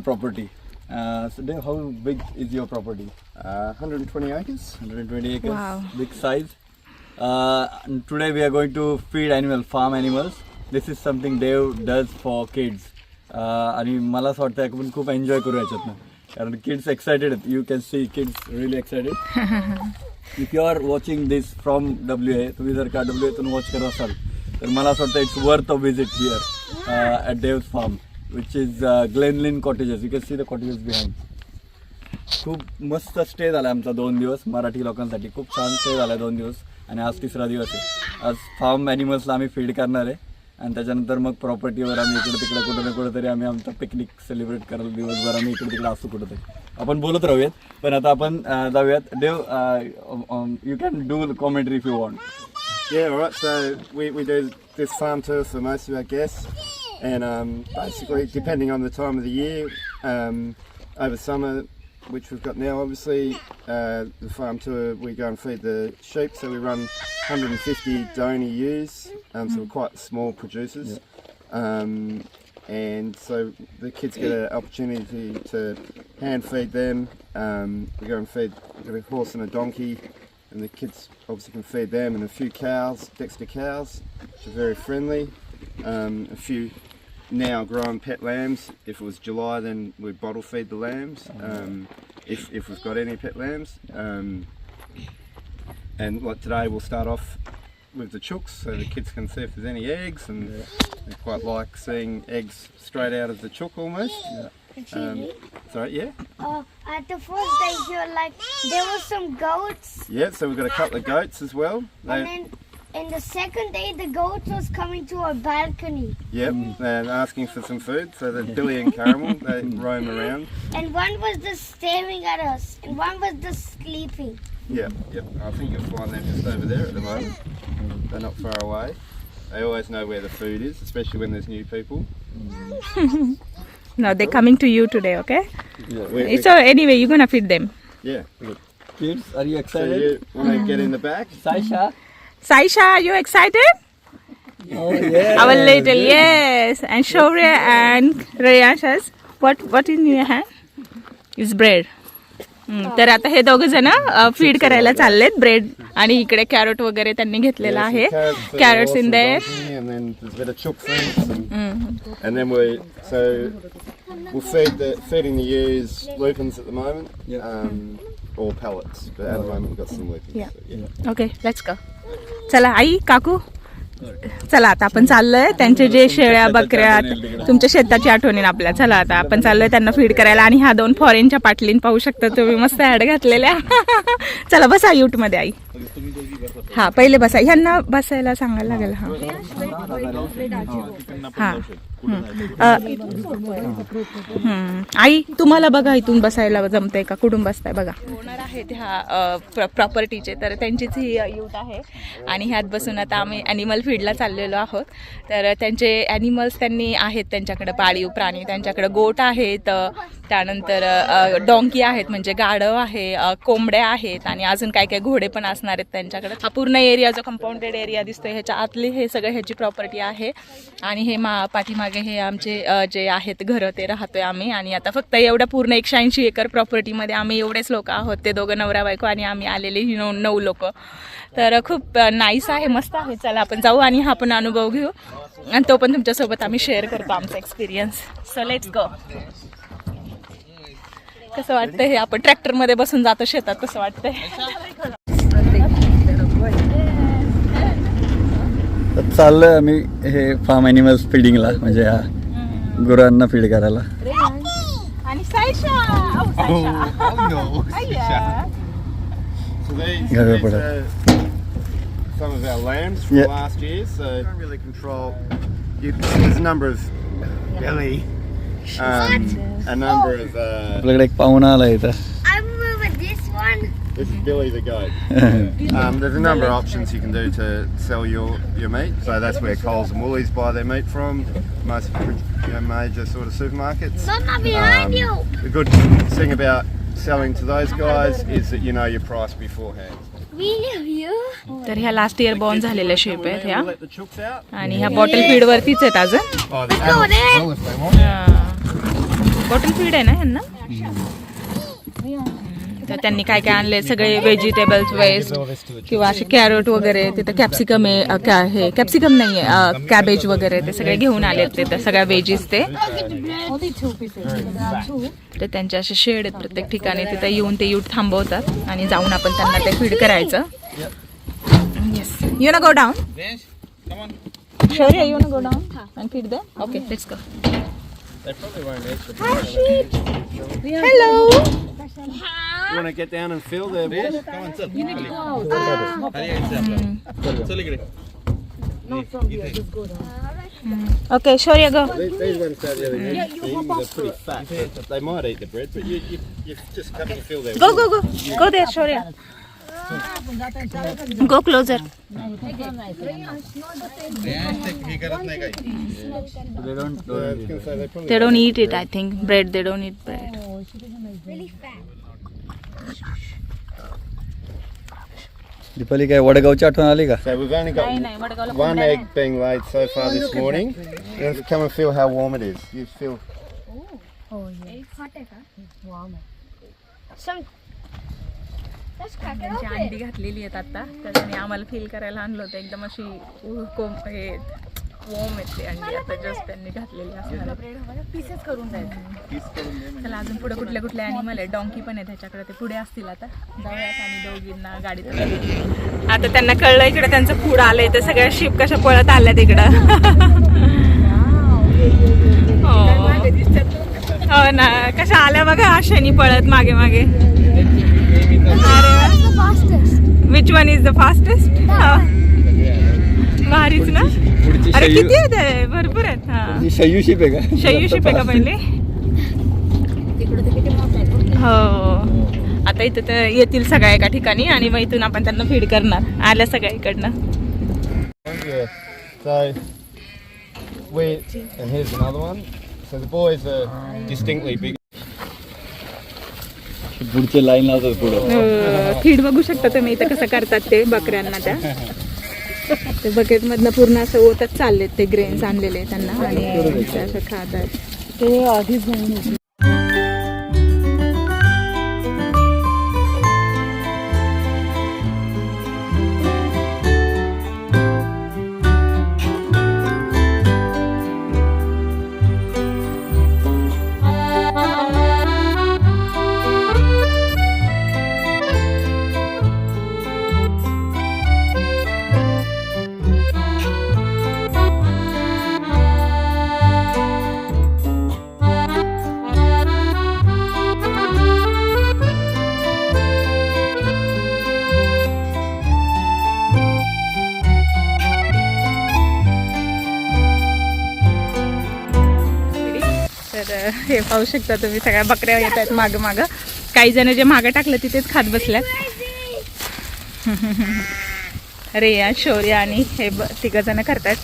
the owner of the property. Uh, so Dev, how big is your property? Uh, 120 acres. 120 acres, Wow. big size. Uh, and today we are going to feed animal, farm animals. This is something Dev does for kids. Uh, आणि मला असं वाटतं आपण खूप enjoy करू याच्यातनं कारण kids excited आहेत you can see kids really excited if you are watching this from W A तुम्ही जर का डब्ल्यू एतून वॉच करत असाल तर मला असं वाटतं it's worth a visit here at Dev's farm Which is Glenlynn cottages You can see the cottages behind. खूप मस्त स्टे झाला आमचा दोन दिवस मराठी लोकांसाठी. खूप छान स्टे झाला दोन दिवस. आणि आज तिसरा दिवस आहे. आज फार्म ॲनिमल्सला आम्ही फीड करणार आहे. आणि त्याच्यानंतर मग प्रॉपर्टीवर आम्ही इकडे तिकडे कुठं ना कुठं तरी आम्ही आमचा पिकनिक सेलिब्रेट करायला दिवसभर आम्ही इकडे तिकडे असतो कुठं तरी आपण बोलत राहूयात. पण आता आपण जाऊयात. Dave you can do commentary if you want Yeah, all right. So we, we do this farm tour for most of our guests, and um, basically, depending on the time of the year, um, over summer, which we've got now, obviously, uh, the farm tour we go and feed the sheep. So we run 150 donor ewes, um, so we're quite small producers. Um, and so the kids get an opportunity to hand feed them. Um, we go and feed a horse and a donkey, and the kids obviously can feed them, and a few cows, Dexter cows, which are very friendly. Um, a few now grown pet lambs. If it was July, then we'd bottle feed the lambs. Um, if if we've got any pet lambs. Um, and like today, we'll start off with the chooks, so the kids can see if there's any eggs, and they quite like seeing eggs straight out of the chook almost. Um, sorry, yeah, Uh, at the first day here, like there was some goats, yeah. So we've got a couple of goats as well. and then and the second day, the goat was coming to our balcony. Yep, and asking for some food. So that Billy and Caramel, they roam around. And one was just staring at us, and one was just sleeping. Yep, yep. I think you'll find them just over there at the moment. They're not far away. They always know where the food is, especially when there's new people. no, they're coming to you today, okay? Yeah, we, we, so anyway, you're gonna feed them. Yeah. Kids, are you excited? So you want to get in the back? Saisha. Saisha, are you excited? Oh yeah. Our little yes, and Shaurya and Rayash has what? What in your hand? Is bread. हम्म, तर आता हे दोघ जण feed करायला चाललेत bread आणि इकडे कॅरट वगैरे त्यांनी घेतलेला आहे carrots in there And then there's a bit of chook feeds. And, and then we, so we'll feed the, feeding the ewes lupins at the moment. Yeah. Um, or pellets. But at the moment we've got some lupins. Yeah. so, yeah. Okay let's go चला आई काकू. चला आता आपण चाललोय. त्यांचे जे शेळ्या बकऱ्या तुमच्या शेताची आठवण आपल्या चला आता आपण चाललोय त्यांना फीड करायला. आणि ह्या दोन फॉरेनच्या पाटलीन पाहू शकता तुम्ही. मस्त ऍड घातलेल्या. चला बसा युटमध्ये आई. हा पहिले बसा. ह्यांना बसायला सांगायला लागेल हा. हा. हम्म. आई तुम्हाला बघा इथून बसायला जमतंय का? कुठून बसताय? बघा. ओनर आहेत ह्या प्रॉपर्टीचे. तर त्यांचीच ही यूथ आहे. आणि ह्यात बसून आता आम्ही ॲनिमल फीडला चाललेलो आहोत. तर त्यांचे ॲनिमल्स त्यांनी आहेत त्यांच्याकडे. पाळीव प्राणी त्यांच्याकडे गोट आहेत. अ, त्यानंतर डॉंकी आहेत म्हणजे गाढव आहे अ, कोंबड्या आहेत आणि अजून काय काय घोडे पण असणार आहेत त्यांच्याकडे. हा पूर्ण एरिया जो कंपाऊंडेड एरिया दिसतोय ह्याच्या आतली हे सगळं ह्याची प्रॉपर्टी आहे. आणि हे मा पाठीमागे हे आमचे जे आहेत घरं ते राहतोय आम्ही. आणि आता फक्त एवढ्या पूर्ण एकशे ऐंशी एकर प्रॉपर्टीमध्ये आम्ही एवढेच लोक आहोत. ते दोघं नवरा बायको आणि आम्ही आलेले ही नऊ नऊ लोक. तर खूप नाईस आहे मस्त आहे. चला आपण जाऊ आणि हा पण अनुभव घेऊ. आणि तो पण तुमच्यासोबत आम्ही शेअर करतो आमचा एक्सपिरियन्स सो लेट्स गो कसं वाटतं हे? आपण ट्रॅक्टरमध्ये बसून जातो शेतात कसं वाटतंय. तर चाललोय आम्ही हे फार्म ॲनिमल्स फिडिंगला म्हणजे ह्या गुरांना फीड करायला. Oh, but, are some of our lambs from Yeah. last year, so don't really control. You, there's a number of belly, um, a number of. Uh, आपल्याकडे एक पाहुणा आला इथं I remember this one. this is Billy the goat. Um, there's a number of options you can do to sell your, your meat. So that's where Coles and Woolies buy their meat from. Most you know, major sort of supermarkets. No, not behind Um, you. The good thing about selling to those guys is that you know your price beforehand. We love you. तर ह्या last year born झालेल्या shape आहेत ह्या We'll let the chooks out. आणि ह्या bottle feed वरतीच आहेत अजून Oh, the Go there. well if they want. Bottle feed आहे ना यांना तर त्यांनी काय काय आणले? सगळे व्हेजिटेबल्स वेस्ट किंवा असे कॅरट वगैरे तिथं कॅप्सिकम आहे हे कॅप्सिकम नाही आहे कॅबेज वगैरे ते सगळे घेऊन आलेत तिथं सगळ्या वेजीस ते. तर त्यांचे असे शेड आहेत प्रत्येक ठिकाणी तिथं येऊन ते यूट थांबवतात आणि जाऊन आपण त्यांना ते फीड करायचं. Yes you wanna go down Shaurya you wanna go down and feed them okay let's go They probably won't eat Hi. Hello. You want to get down and feel their fish? Okay, Shoria, go. These, these ones don't really need to ah. mm-hmm. eat. They're pretty fat. They might eat the bread, but you, you, you just come and feel their Go, go, go. Go there, sure. Go closer. They don't, Uh, I was gonna say they probably They don't eat it, I think. Bread, they don't eat bread. Deepali काय वडगावची आठवण आली का So we've only got one egg being laid so far this morning. Let's come and feel how warm it is. You feel Some. त्यांची. अंडी घातलेली आहेत आता. तर त्यांनी आम्हाला फील करायला आणलं होतं. एकदम अशी कोम हे वोम आहेत ते अंडी. आता जस्ट त्यांनी घातलेली असणार पीसेस करून जायचं चला अजून पुढे कुठले कुठले अॅनिमल आहे डॉंकी पण आहे त्याच्याकडे ते पुढे असतील आता. जाऊयात आणि दोघींना गाडीत आता त्यांना कळलं इकडे त्यांचं फूड आलंय. तर सगळ्या शिप कशा पळत आल्यात इकडं. हो. हो ना. कशा आल्या बघा? आशानी पळत मागे मागे. Which one is the fastest भारीच ना? अरे किती आहेत? भरपूर आहेत. हा. ही शयू शिप आहे का? शयू शिप आहे का पहिले? हो. आता इथं तर येतील सगळ्या एका ठिकाणी आणि मग इथून आपण त्यांना फीड करणार. आल्या सगळ्या इकडनं Yeah. So we and here's another one. So the boys are distinctly big. पुढचे लाईन लावतात पुढं. फीड बघू शकता तुम्ही इथं कसं करतात ते बकऱ्यांना त्या. ते बकेट मधनं पूर्ण असं ओतच चाललेत ते ग्रेन्स आणलेले त्यांना आणि असं खातात. ते आधीच पाहू शकता तुम्ही. सगळ्या बकऱ्या येत आहेत मागं मागं. काही जण जे मागं टाकलं तिथेच खात बसल्यात. रेया शौर्य आणि हे तिघ जण करतात.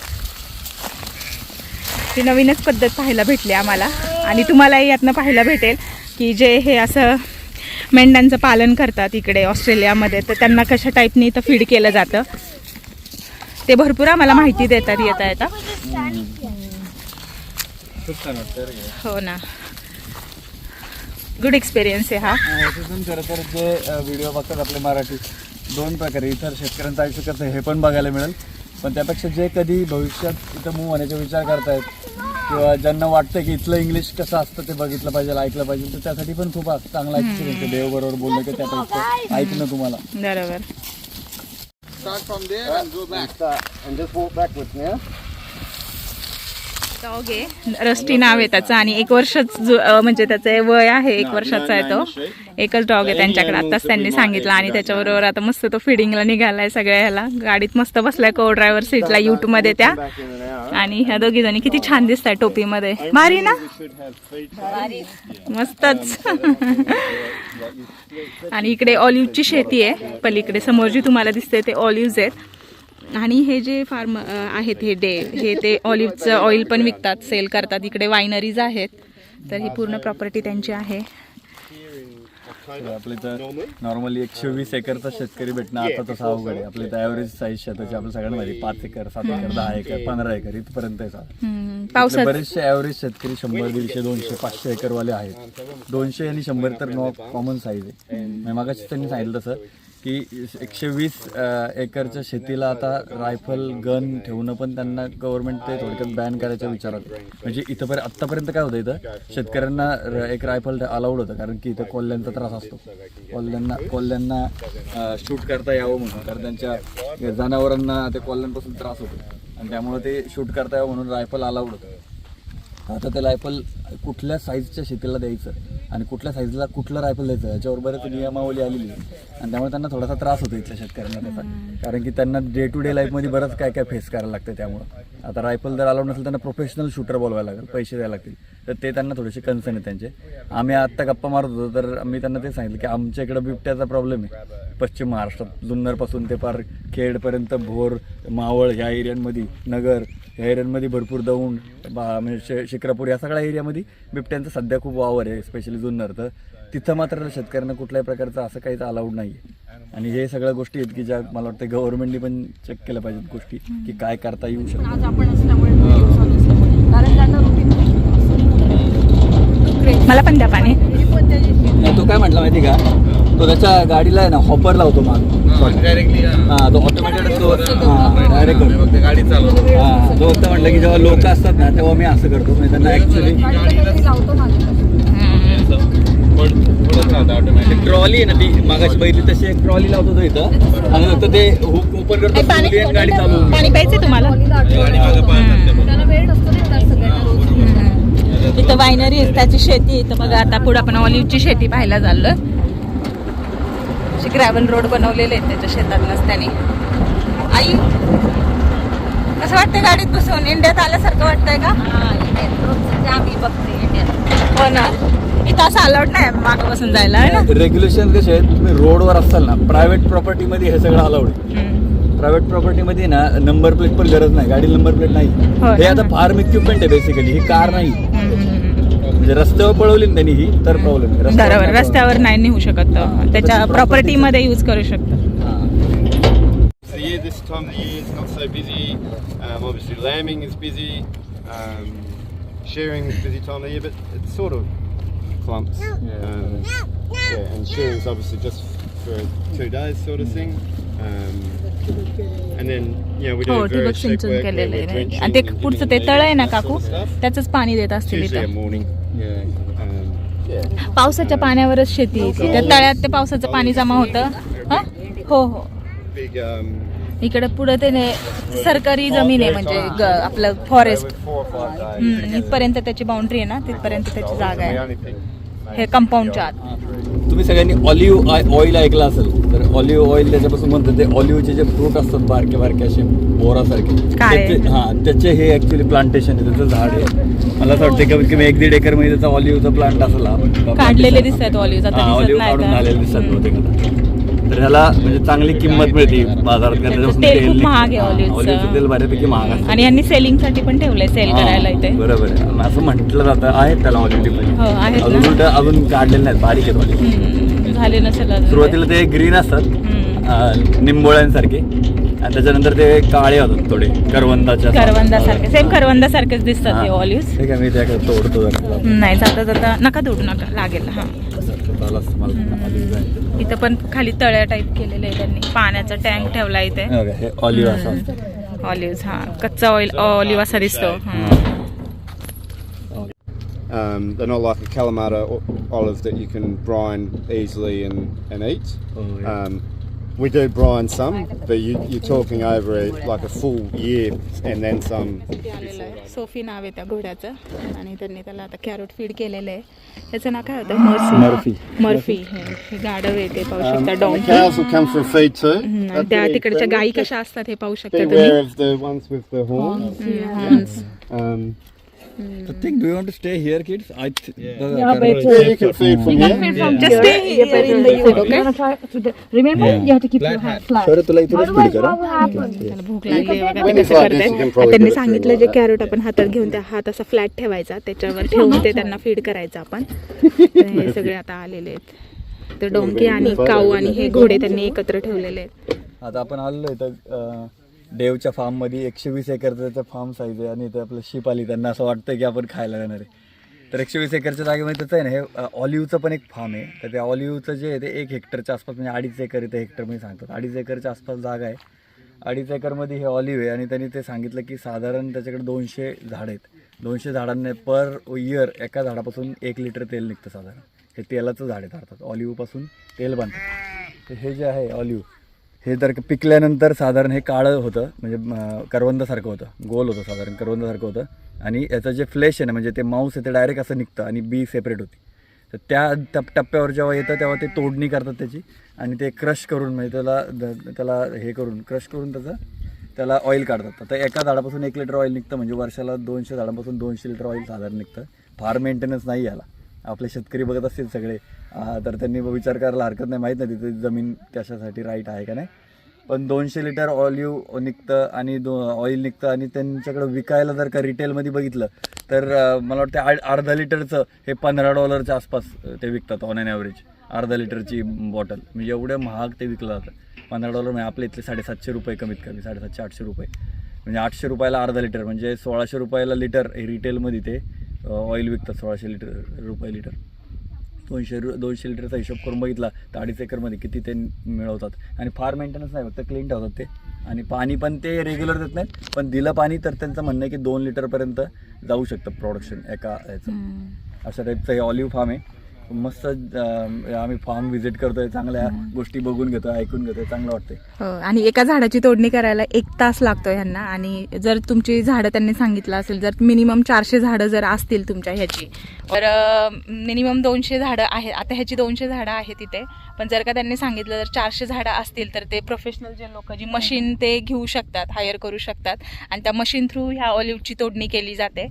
ती नवीनच पद्धत पाहायला भेटली आम्हाला. आणि तुम्हालाही यातनं पाहायला भेटेल की जे हे असं मेंढ्यांचं पालन करतात इकडे ऑस्ट्रेलियामध्ये तर त्यांना कशा टाईपने इथं फीड केलं जातं. ते भरपूर आम्हाला माहिती देतात येता येता. हो ना. गुड एक्सपिरियन्स आहे हा. याच्यातून खरं तर जे व्हिडिओ बघतात आपले मराठी दोन प्रकारे इतर शेतकऱ्यांचं आयुष्य कसं हे पण बघायला मिळेल. पण त्यापेक्षा जे कधी भविष्यात इथं मूव होण्याचा विचार करतायत किंवा ज्यांना वाटतं की इथलं इंग्लिश कसं असतं ते बघितलं पाहिजे ऐकलं पाहिजे तर त्यासाठी पण खूप चांगला एक्सपिरियन्स आहे. देव बरोबर बोललं की त्यापेक्षा ऐकणं तुम्हाला. बरोबर. Start from there and go back. Start and just walk backwards now. Dog आहे रस्टी नाव आहे त्याचं आणि एक वर्षच म्हणजे त्याचं वय आहे एक वर्षाचा आहे तो. एकच डॉग आहे त्यांच्याकडे. आताच त्यांनी सांगितलं आणि त्याच्याबरोबर आता मस्त तो फिडिंगला निघालाय सगळ्या ह्याला. गाडीत मस्त बसलाय को ड्रायव्हर सीटला युट्यूबमध्ये त्या. आणि ह्या दोघी जणी किती छान दिसत आहे टोपीमध्ये. भारी ना? मस्तच. आणि इकडे ऑलिव्हची शेती आहे. पलीकडे समोर जी तुम्हाला दिसते ते ऑलिव्ज आहेत. आणि हे जे फार्म आहेत हे डे हे ते ऑलिव्हचं ऑइल पण विकतात सेल करतात. इकडे वायनरीज आहेत. तर ही पूर्ण प्रॉपर्टी त्यांची आहे. आपल्या इथं नॉर्मली एकशे वीस एकरचा शेतकरी भेटणं आता तसं अवघड आहे. आपल्या इथं ॲव्हरेज साईज शेताची आपल्या सगळ्यांना माहिती पाच एकर सात एकर दहा एकर पंधरा एकर इथपर्यंत आहे बरेचसे ॲव्हरेज शेतकरी शंभर दीडशे दोनशे पाचशे एकरवाले आहेत. दोनशे आणि शंभर तर नो कॉमन साईज आहे. मगाशी त्यांनी सांगितलं तसं की एकशे वीस एकरच्या शेतीला आता रायफल गन ठेवणं पण त्यांना गव्हर्नमेंट ते थोडक्यात बॅन करायच्या विचारात. म्हणजे इथंपर्यंत आत्तापर्यंत काय होतं इथं? शेतकऱ्यांना र- एक रायफल अलाउड होतं कारण की इथं कोल्ह्यांचा त्रास असतो. कोल्ह्यांना कोल्ह्यांना शूट करता यावं म्हणून कारण त्यांच्या जनावरांना ते कोल्ह्यांपासून त्रास होतो. आणि त्यामुळे ते शूट करता यावं म्हणून रायफल अलाउड होतं. आता ते रायफल कुठल्या साईजच्या शेतीला द्यायचं आणि कुठल्या साईजला कुठलं रायफल द्यायचं याच्यावर बरेच नियमावली आलेली आहे आणि त्यामुळे त्यांना थोडासा त्रास होतो इथल्या शेतकऱ्यांना त्याचा. कारण की त्यांना डे टू डे लाईफमध्ये बरंच काय काय फेस करायला लागतं त्यामुळं. आता रायफल जर अलाउड नसेल त्यांना प्रोफेशनल शूटर बोलवायला लागेल पैसे द्यायला लागतील. तर ते त्यांना थोडेसे कन्सर्न आहे त्यांचे. आम्ही आत्ता गप्पा मारत होतो तर आम्ही त्यांना ते सांगितलं की आमच्या इकडं बिबट्याचा प्रॉब्लेम आहे. पश्चिम महाराष्ट्रात जुन्नरपासून ते पार खेडपर्यंत भोर मावळ ह्या एरियांमध्ये नगर ह्या एरियांमध्ये भरपूर दौंड बा म्हणजे शे शिक्रापूर या सगळ्या एरियामध्ये बिबट्यांचा सध्या खूप वावर आहे स्पेशली जुन्नर. तर तिथं मात्र शेतकऱ्यांना कुठल्याही प्रकारचं असं काहीच अलाउड नाही आहे आणि हे सगळ्या गोष्टी आहेत की ज्या मला वाटतं गव्हर्नमेंटने पण चेक केल्या पाहिजेत गोष्टी की काय करता येऊ शकतं. मला पण द्या पाणी. तो काय म्हटला माहिती का? तो त्याच्या गाडीला आहे ना हॉपर लावतो माग. हा तो ऑटोमॅटिक तो डायरेक्ट करतो गाडी चालवतो. हा तो फक्त म्हटलं की जेव्हा लोक असतात ना तेव्हा मी असं करतो. म्हणजे त्यांना ऑटोमॅटिक ट्रॉली आहे ना ती. मागाशी बघितली तशी एक ट्रॉली लावतो तो इथं. आणि फक्त ते हुक ओपन करतो गाडी चालू. पाणी प्यायचं तुम्हाला? गाडी मागं पाहतात. इथं वायनरी आहे त्याची शेती आहे. इथं बघा आता पुढे आपण ऑलिव्हची शेती पाहायला चाललोय. असे ग्रॅव्हल रोड बनवलेले आहेत त्याच्या शेतात नसत्याने आई कसं वाटतं गाडीत बसून? इंडियात आल्यासारखं वाटतंय का? हो ना. इथं असं अलाउड नाही मागं बसून जायला आहे ना? रेग्युलेशन कसे आहेत तुम्ही रोडवर असाल ना प्रायव्हेट प्रॉपर्टीमध्ये हे सगळं अलाउड आहे. हम्म. प्रायव्हेट प्रॉपर्टीमध्ये ना नंबर प्लेट पण गरज नाही गाडी नंबर प्लेट नाही. हो हे ना. आता फार्म इक्विपमेंट आहे बेसिकली ही कार नाही. म्हणजे रस्त्यावर पळवली ना त्यांनी ही तर प्रॉब्लेम आहे रस्त्यावर बरोबर नाही रस्त्यावर नाही नेऊ शकत तो. हा, त्याच्या त्याची प्रॉपर्टी property मध्ये यूज करू शकतो हा. The year, this time of the year, it's not so busy. Um, obviously, lambing is busy. Um, shearing is busy time of the year, but it's sort of clumps. Um, yeah, and shearing's obviously just for two days, sort of thing. Um, and then, yeah, we do हो ठिबक सिंचन केलेलं आहे आणि ते पुढचं ते तळ आहे ना काकू. त्याचंच पाणी देत असतील इथं. Um. पावसाच्या पाण्यावरच शेती. त्या तळ्यात ते पावसाचं पाणी जमा होतं हा? हो. Um, इकडे पुढे ते सरकारी जमीन आहे म्हणजे आपलं फॉरेस्ट. इथपर्यंत त्याची बाउंड्री आहे ना तिथपर्यंत त्याची जागा आहे हे कंपाऊंडच्या आत. तुम्ही सगळ्यांनी ऑलिव्ह ऑइल ऐकलं असेल तर ऑलिव्ह ऑइल त्याच्यापासून म्हणतात ते ऑलिव्हचे जे फ्रूट असतात बारके बारके असे बोरासारखे हा त्याचे हे ऍक्च्युली प्लांटेशन आहे त्याचं झाड आहे. मला असं वाटतं कमीत कमी एक दीड एकरमध्ये त्याचा ऑलिव्हचा प्लांट असला. काढलेले दिसतात olives, आता दिसत ऑलिव्ह नाही काढून तर. झालेले दिसतात बहुतेक आता. तर ह्याला म्हणजे चांगली किंमत मिळते बाजारात कारण त्याच्यापासून तेल खूप. महाग आहे हा, oliveचं तेल बऱ्यापैकी महाग असतं. आणि यांनी सेलिंगसाठी पण ठेवलंय सेल हा, करायला इथे. बरोबर आहे. आणि असं म्हटलं जातं आहेत त्याला ऑलिव्ह हो, आहेत ना. अजून उलट अजून काढलेले नाहीत बारीक आहेत ऑलिव्ह हम्म, झाले नसेल अजून. ते. सुरुवातीला ते ग्रीन असतात हम्म. अं, निंबोळ्यांसारखे. आणि त्याच्यानंतर ते काळे होतात थोडे करवंदाच्या करवंदासारखे सेम करवंदासारखेच दिसतात हा. ऑलिव्ह ठीक आहे मी त्याकडे तोडतो जरा. नाही जाता जाता नका तोडू नका लागेल हा. झालाच मला olive आहे. इथं पण खाली तळ्या टाईप केलेलं आहे त्यांनी पाण्याचा टँक ठेवला इथे हे बघा, हे ऑलिव्ह असं असतं. ऑलिव्ह हा कच्चा ऑइल ऑलिव्ह असा दिसतो हम्म. Um, they're not like a Kalamata o- olive that you can brine easily and, and eat. Oh, yeah. um, we do brine some, but you, you're talking over a, like a full year and then some. ते आलेलं आहे Sophie नाव आहे त्या घोड्याचं आणि त्यांनी त्याला आता carrot feed केलेलं आहे त्याचं नाव काय होतं मर्फी मर्फी हे हे गाढव आहे ते पाहू Um, शकता the donkey cows will come for a feed too. हम्म, आणि That's त्या really तिकडच्या friendly. गायी कशा असतात हे पाहू शकता Beware तुम्ही of the ones with the horns. हम्म, horns. Um, The thing, do you want to stay here, kids? I th- the- yeah, you can feed from here. Just stay here in the food, okay? Remember, you have to keep your hand flat. शौर्य, तुला इथूनच feed करा. त्याला भूक लागली बघा When it's कसं like this, you can करताय probably त्यांनी give it सांगितलं जे them. कॅरोट आपण हातात घेऊन त्या हात असा फ्लॅट ठेवायचा त्याच्यावर ठेवून ते त्यांना फीड करायचं आपण तर हे सगळे आता आलेले आहेत तर डोंकी आणि काऊ आणि हे घोडे त्यांनी एकत्र ठेवलेले आहेत आता आपण आलेलो इथं अं, डेवच्या फार्ममध्ये एकशे वीस एकरचं फार्म साईज आहे आणि इथं आपलं शिप आली त्यांना असं वाटतं की आपण खायला जाणार आहे. तर एकशे वीस एकरच्या जागेमध्ये त्याचं आहे ना हे ऑलिव्हचं पण एक फार्म आहे. तर त्या ऑलिव्हचं जे आहे ते एक हेक्टरच्या आसपास म्हणजे अडीच एकर इथे हेक्टरमध्ये सांगतात. अडीच एकरच्या आसपास जागा आहे. अडीच एकरमध्ये हे ऑलिव्ह आहे आणि त्यांनी ते सांगितलं की साधारण त्याच्याकडे दोनशे झाडं आहेत. दोनशे झाडांना पर इयर एका झाडापासून एक लिटर तेल निघतं साधारण. हे तेलाचं झाड आहे अर्थात. ऑलिव्हपासून तेल बनतं तर हे जे आहे ऑलिव्ह हे तर पिकल्यानंतर साधारण हे काळं होतं म्हणजे करवंदासारखं होतं. गोल होतं साधारण करवंदासारखं होतं. आणि याचं जे फ्लेश आहे ना म्हणजे ते मांस आहे ते डायरेक्ट असं निघतं आणि बी सेपरेट होती. तर त्या टप टप्प्यावर जेव्हा येतं तेव्हा ते तोडणी करतात त्याची. आणि ते क्रश करून म्हणजे त्याला द- त्याला हे करून क्रश करून त्याचं त्याला ऑइल काढतात. आता एका झाडापासून एक लिटर ऑइल निघतं म्हणजे वर्षाला दोनशे झाडापासून दोनशे लिटर ऑइल साधारण निघतं. फार मेंटेनन्स नाही याला. आपले शेतकरी बघत असतील सगळे. तर त्यांनी विचार करायला हरकत नाही. माहीत नाही तिथे जमीन त्याच्यासाठी राईट आहे का नाही. पण दोनशे लिटर ऑलिव्ह निघतं आणि दो ऑइल निघतं आणि त्यांच्याकडे विकायला जर का रिटेलमध्ये बघितलं तर मला वाटतं आड- अर्धा लिटरचं हे पंधरा डॉलरच्या आसपास ते विकतात ऑन अन ॲव्हरेज अर्धा लिटरची बॉटल म्हणजे एवढं महाग ते विकलं जातं. पंधरा डॉलर म्हणजे आपले इथले साडेसातशे रुपये कमीत कमी साडेसातशे आठशे रुपये. म्हणजे आठशे रुपयाला अर्धा लिटर म्हणजे सोळाशे रुपयाला लिटर हे रिटेलमध्ये ते ऑइल विकतात सोळाशे लिटर रुपये लिटर दोनशे रु दोनशे लिटरचा हिशोब करून बघितला तर अडीच एकरमध्ये किती ते मिळवतात. आणि फार मेंटेनन्स नाही फक्त क्लीन ठेवतात ते. आणि पाणी पण ते रेग्युलर देत नाहीत पण दिलं पाणी तर त्यांचं म्हणणं आहे की दोन लिटरपर्यंत जाऊ शकतं प्रोडक्शन एका याचं अशा टाईपचं हे ऑलिव्ह फार्म आहे. मस्त आम्ही फार्म व्हिजिट करतोय चांगल्या गोष्टी बघून घेतोय ऐकून घेतोय चांगलं वाटतंय. हो आणि एका झाडाची तोडणी करायला एक तास लागतो ह्यांना. आणि जर तुमची झाडं त्यांनी सांगितलं असेल जर मिनिमम चारशे झाडं जर असतील तुमच्या ह्याची. तर मिनिमम दोनशे झाडं आहेत आता ह्याची दोनशे झाडं आहेत तिथे पण जर का त्यांनी सांगितलं जर चारशे झाडं असतील तर ते प्रोफेशनल जे लोक जी मशीन ते घेऊ शकतात हायर करू शकतात. आणि त्या मशीन थ्रू ह्या ऑलिव्हची तोडणी केली जाते.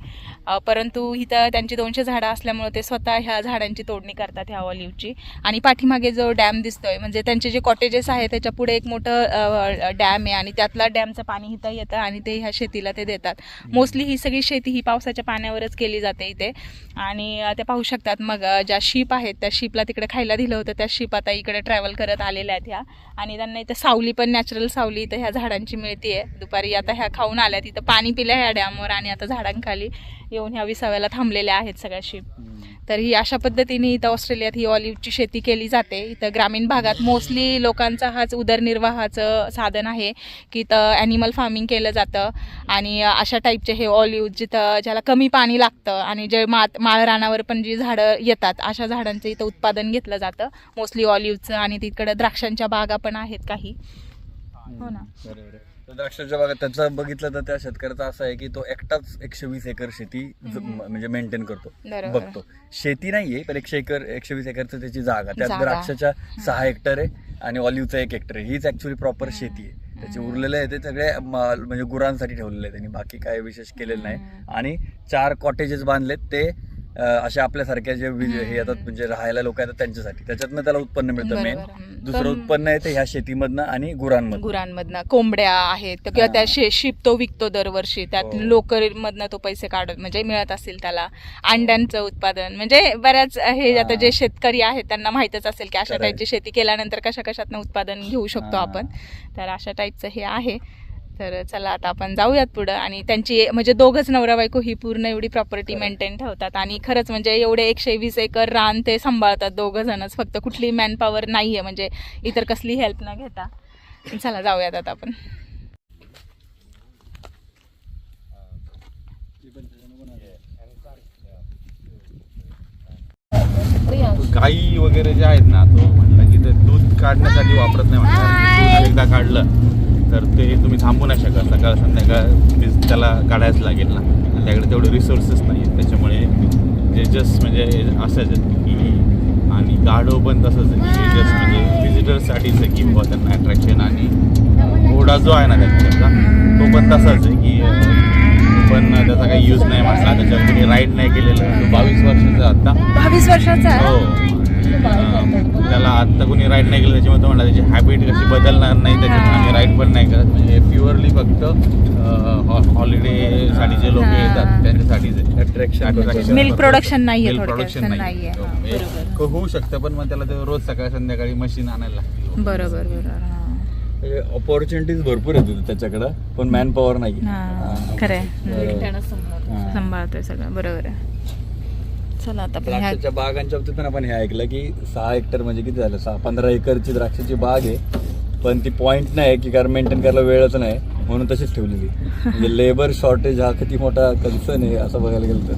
परंतु इथं त्यांची दोनशे झाडं असल्यामुळे ते स्वतः ह्या झाडांची तोडणी करतात ह्या ऑलिव्हची आणि पाठीमागे जो डॅम दिसतोय म्हणजे त्यांचे जे कॉटेजेस आहेत त्याच्या पुढे एक मोठं डॅम आहे आणि त्यातला डॅमचं पाणी इथं येतं आणि ते ह्या शेतीला ते देतात. मोस्टली ही सगळी शेती ही पावसाच्या पाण्यावरच केली जाते इथे. आणि ते पाहू शकतात मग ज्या शीप आहेत त्या शीपला तिकडे खायला दिलं होतं त्या शीप आता इकडे ट्रॅव्हल करत आलेल्या आहेत ह्या. आणि त्यांना इथं सावली पण नॅचरल सावली इथं ह्या झाडांची मिळते दुपारी आता ह्या खाऊन आल्या तिथं पाणी पिल्या ह्या डॅमवर आणि आता झाडांखाली येऊन ह्या विसाव्याला थांबलेल्या आहेत सगळ्याशी. तर ही अशा पद्धतीने इथं ऑस्ट्रेलियात ही ऑलिव्हची शेती केली जाते. इथं ग्रामीण भागात मोस्टली लोकांचा हाच उदरनिर्वाहाचं साधन आहे की इथं ॲनिमल फार्मिंग केलं जातं. आणि अशा टाईपचे हे ऑलिव्ह जिथं ज्याला कमी पाणी लागतं आणि जे मात माळ रानावर पण जी झाडं येतात अशा झाडांचं इथं उत्पादन घेतलं जातं. मोस्टली ऑलिव्ह ऑलिव्हचं आणि तिकडं द्राक्षांच्या बागा पण आहेत काही. हो. ना. बरोबर आहे. तर द्राक्षाच्या बागात त्याचं बघितलं तर त्या शेतकऱ्याचं असं आहे की तो एकटाच एकशे वीस एकर शेती ज- म्हणजे मेंटेन करतो. बरोबर. बघतो. शेती नाहीये पण एकशे एकर एकशे वीस एकरचं त्याची जागा त्यात जागा. द्राक्षाच्या सहा हेक्टर आहे आणि ऑलिव्हचा एक हेक्टर. आहे हीच ऍक्च्युली प्रॉपर शेती आहे. त्याचे उरलेले आहे ते सगळे म- म्हणजे गुरांसाठी ठेवलेले आहे त्यांनी. बाकी काय विशेष केलेलं नाही. आणि चार कॉटेजेस बांधलेत. ते अं, असे आपल्यासारख्या जे हे येतात म्हणजे राहायला लोक येतात त्यांच्यासाठी त्याच्यातनं त्याला उत्पन्न मिळतं मेन. दुसरं उत्पन्न आहे ते ह्या शेतीमधनं आणि गुरांमधनं गुरांमधनं कोंबड्या आहेत किंवा हा. त्या शे शिप तो विकतो दरवर्षी त्यात हो. लोकर मधनं तो पैसे काढत म्हणजे मिळत असतील त्याला अंड्यांचं उत्पादन म्हणजे बऱ्याच हे आता हा. जे शेतकरी आहेत त्यांना माहितच असेल की अशा. टाईपची शेती केल्यानंतर कशा कशातनं उत्पादन घेऊ शकतो हा. आपण तर अशा टाईपचं हे आहे तर चला आता आपण जाऊयात पुढं. आणि त्यांची म्हणजे दोघंच नवरा बायको ही पूर्ण एवढी प्रॉपर्टी मेंटेन ठेवतात. आणि खरंच म्हणजे एवढे एकशे वीस एकर रान ते सांभाळतात दोघं जणच फक्त कुठली मॅनपॉवर नाही आहे म्हणजे इतर कसली हेल्प न घेता. चला जाऊयात आता आपण. गाई वगैरे जे आहेत ना तो म्हटलं की ते दूध काढण्यासाठी वापरत नाही म्हटलं जर एकदा काढलं तर ते तुम्ही थांबू नाही शकत. सकाळ संध्याकाळ त्याला काढायच लागेल ना. त्याकडे तेवढे रिसोर्सेस नाही आहेत. त्याच्यामुळे ते जस्ट म्हणजे असंच की आणि गाढव पण तसंच आहे. की जस्ट म्हणजे व्हिजिटर्ससाठीच आहे की बुवा त्यांना अट्रॅक्शन आणि घोडा जो आहे ना त्यांचा तो पण तसाच आहे की पण त्याचा काही यूज नाही म्हटला. त्याच्यावर कोणी राईड नाही केलेलं. बावीस वर्षाचा आता. बावीस वर्षाचा हो. त्याला आत्ता कोणी राईड नाही केलं त्याच्यामुळे तो म्हणला त्याची हॅबिट कशी बदलणार नाही त्याच्यामुळे आम्ही राईड पण नाही करत म्हणजे प्युअरली फक्त हॉलिडेसाठी जे लोक. येतात त्यांच्यासाठीच आहे Attraction Attraction purpose. Milk purpose. production नाहीये Milk थोडक्यात, production नाहीये. हो, हा, म्हणजे बरोबर. होऊ शकतं पण मग त्याला ते रोज सकाळ संध्याकाळी मशीन आणायला लागते बरोबर बरोबर हा. ऑपॉर्च्युनिटीज भरपूर आहेत त्याच्याकडं पण मॅन पॉवर नाही. हा. सांभाळतोय सगळं बरोबर आहे चला आता आपण ह्या द्राक्षाच्या बागांच्या बाबतीत पण आपण हे ऐकलं की सहा हेक्टर म्हणजे किती झालं? सहा पंधरा एकरची द्राक्षाची बाग आहे. पण ती पॉईंट नाही की कारण मेंटेन करायला वेळच नाही. म्हणून तशीच ठेवलेली. म्हणजे लेबर शॉर्टेज हा किती मोठा कन्सर्न आहे असं बघायला गेलं तर.